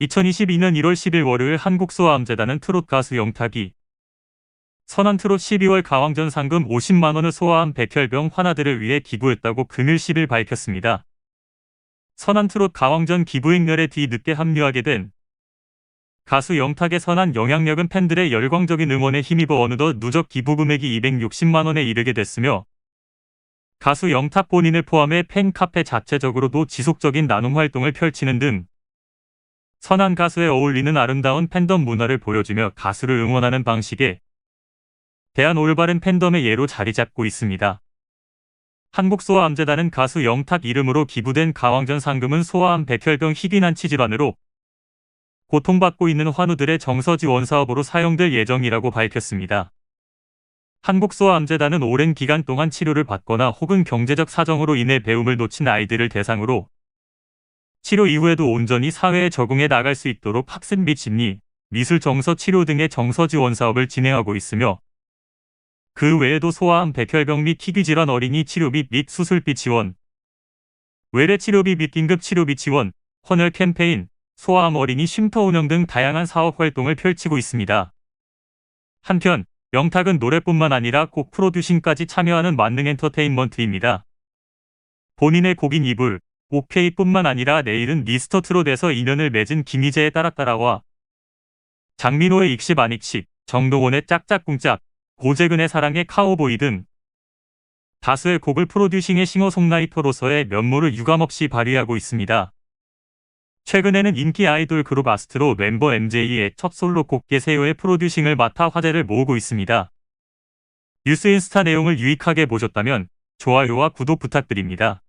2022년 1월 10일 월요일 한국소아암재단은 트롯 가수 영탁이 선한 트롯 12월 가왕전 상금 50만원을 소아암 백혈병 환아들을 위해 기부했다고 금일 10일 밝혔습니다. 선한 트롯 가왕전 기부 행렬에 뒤늦게 합류하게 된 가수 영탁의 선한 영향력은 팬들의 열광적인 응원에 힘입어 어느덧 누적 기부 금액이 260만원에 이르게 됐으며 가수 영탁 본인을 포함해 팬카페 자체적으로도 지속적인 나눔 활동을 펼치는 등 선한 가수에 어울리는 아름다운 팬덤 문화를 보여주며 가수를 응원하는 방식에 대한 올바른 팬덤의 예로 자리 잡고 있습니다. 한국소아암재단은 가수 영탁 이름으로 기부된 가왕전 상금은 소아암 백혈병 희귀난치 질환으로 고통받고 있는 환우들의 정서 지원 사업으로 사용될 예정이라고 밝혔습니다. 한국소아암재단은 오랜 기간 동안 치료를 받거나 혹은 경제적 사정으로 인해 배움을 놓친 아이들을 대상으로 치료 이후에도 온전히 사회에 적응해 나갈 수 있도록 학습 및 심리, 미술 정서 치료 등의 정서 지원 사업을 진행하고 있으며 그 외에도 소아암 백혈병 및 희귀 질환 어린이 치료비 및 수술비 지원, 외래 치료비 및 긴급 치료비 지원, 헌혈 캠페인, 소아암 어린이 쉼터 운영 등 다양한 사업 활동을 펼치고 있습니다. 한편 영탁은 노래뿐만 아니라 곡 프로듀싱까지 참여하는 만능 엔터테인먼트입니다. 본인의 곡인 이불, 오케이뿐만 아니라 내일은 미스터 트롯에서 인연을 맺은 김희재의 따라따라와 장민호의 익십 안익십, 정동원의 짝짝꿍짝, 고재근의 사랑의 카우보이 등 다수의 곡을 프로듀싱의 싱어송라이터로서의 면모를 유감없이 발휘하고 있습니다. 최근에는 인기 아이돌 그룹 아스트로 멤버 MJ의 첫 솔로곡 개세요의 프로듀싱을 맡아 화제를 모으고 있습니다. 뉴스 인스타 내용을 유익하게 보셨다면 좋아요와 구독 부탁드립니다.